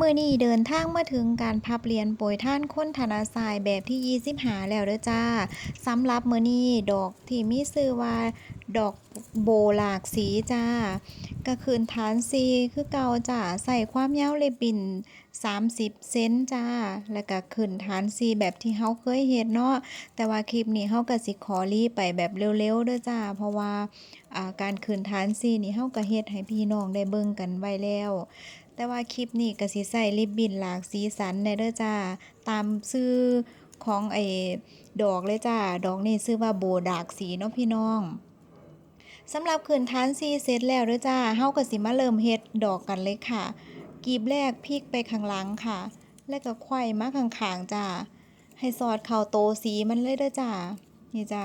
มื่อนี้เดินทางมาถึงการพับเหรียญโปรยท่านค้นธนาทรายแบบที่ 25 แล้วเด้อจ้าสำหรับมื่อนี้ดอกที่มีชื่อว่าดอกโบหลากสีจ้าก็คืนฐานซีคือเก่าจ้าใส่ความยาวเลบิน 30 เซนจ้า แล้วก็ขึ้นฐานซีแบบที่เฮาเคยเฮ็ดเนาะแต่ว่าคลิปนี้เฮาก็สิขอรีไปแบบเร็วๆเด้อจ้า เพราะว่าอ่าการขึ้นฐานซีนี่เฮาก็เฮ็ดให้พี่น้องได้เบิ่งกันไว้แล้ว แต่ว่าคลิปนี้ก็สิใส่ริบบิ้นหลากสีสันได้เด้อจ้า ตามชื่อของไอ้ดอกเลยจ้า ดอกนี้ชื่อว่าโบดากสีเนาะพี่น้องสำหรับคืนทานซีเสร็จแล้วเด้อจ้าเฮาก็สิมาเริ่มเฮ็ดดอกกันเลยค่ะ กีบแรกพลิกไปข้างหลังค่ะ แล้วก็ไขว้มาข้างๆจ้า ให้สอดเข้าโตสีมันเลยเด้อจ้า นี่จ้า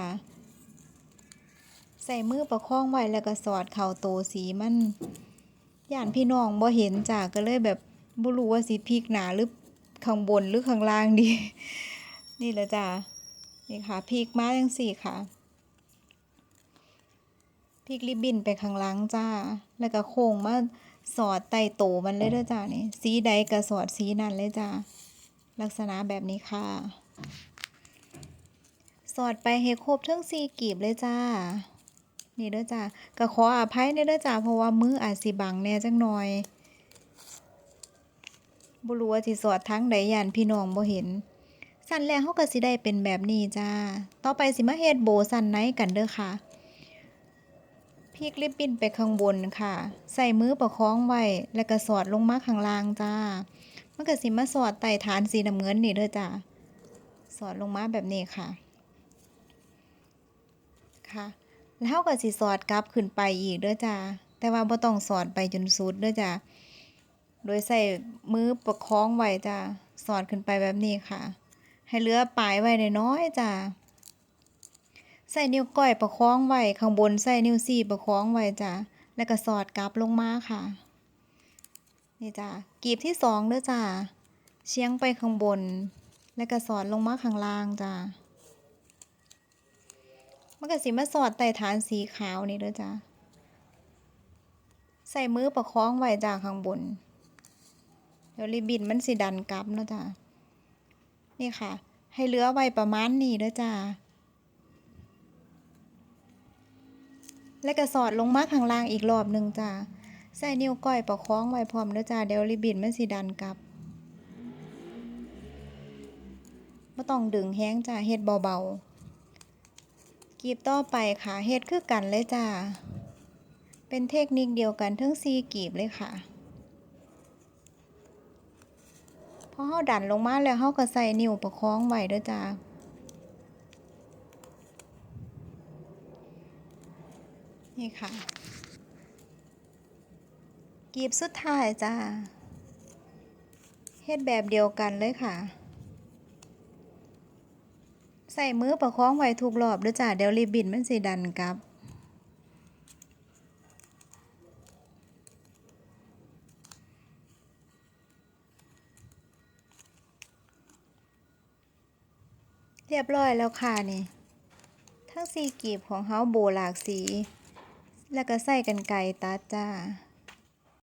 ใส่มือประคองไว้แล้วก็สอดเข้าโตสีมัน ย่านพี่น้องบ่เห็นจ้ะก็เลยแบบบ่รู้ว่าสิพลิกหนาหรือข้างบนหรือข้างล่างดี นี่แหละจ้ะนี่ค่ะพลิกมาจังซี่ค่ะพลิกริบบินไปข้างหลังจ้า แล้วก็โค้งมาสอดใต้โตมันเลยเด้อจ้านี่สีใดก็สอดสีนั้นเลยจ้าลักษณะแบบนี้ค่ะ สอดไปให้ครบทั้งสี่กีบเลยจ้า นี่เด้อจ้าก็ขออภัยในเด้อจ้าเพราะว่ามืออาจสิบังแน่จังหน่อยบ่รู้ว่าสิสอดทางใดย่านพี่น้องบ่เห็น สั้นแรกเฮาก็สิได้เป็นแบบนี้จ้า ต่อไปสิมาเฮ็ดโบสั้นในกันเด้อค่ะพลิกริบบิ้นไปข้างบนค่ะ ใส่มือประคองไว้ แล้วก็สอดลงมาข้างล่างจ้า มันก็สิมาสอดใต้ฐานสีน้ำเงินนี่เด้อจ้า สอดลงมาแบบนี้ค่ะ ค่ะ แล้วเราก็สิสอดกลับขึ้นไปอีกเด้อจ้าแต่ว่าบ่ต้องสอดไปจนสุดเด้อจ้าโดยใส่มือประคองไว้จ้าสอดขึ้นไปแบบนี้ค่ะ ให้เหลือปลายไว้น้อยๆจ้าใส่นิ้วก้อยประคองไว้ข้างบนใส่นิ้วสี่ประคองไว้จ้าแล้วก็สอดกลับลงมาค่ะ นี่จ้ากีบที่สองเด้อจ้าเชียงไปข้างบน แล้วก็สอดลงมาข้างล่างจ้า มันก็สิมาสอดใต้ฐานสีขาวนี่เด้อจ้าใส่มือประคองไว้จากข้างบน เดี๋ยวริบบิ้นมันสิดันกลับเนาะจ้านี่ค่ะ ให้เหลือไว้ประมาณนี้เด้อจ้าแล้วก็สอดลงมาข้างล่างอีกรอบหนึ่งจ้าใส่นิ้วก้อยประคองไว้พร้อมเด้อจ้าเดี๋ยวริบบิ้นมันสิดันกลับไม่ต้องดึงแห้งจ้าเฮ็ดเบาๆ กีบต่อไปค่ะเฮ็ดคือกันเลยจ้า เป็นเทคนิคเดียวกันทั้งสี่กีบเลยค่ะพอเฮาดันลงมาแล้วเฮาก็ใส่นิ้วประคองไว้เด้อจ้านี่ค่ะกีบสุดท้ายจ้าเฮ็ดแบบเดียวกันเลยค่ะ ใส่มือประคองไว้ทุกรอบด้อจ้าเดี๋ยวริบบิ้นมันสิดันกลับเรียบร้อยแล้วค่ะนี่ ทั้งสีกีบของเฮาโบหลากสี แล้วก็ใส่กันไก่ตัดจ้า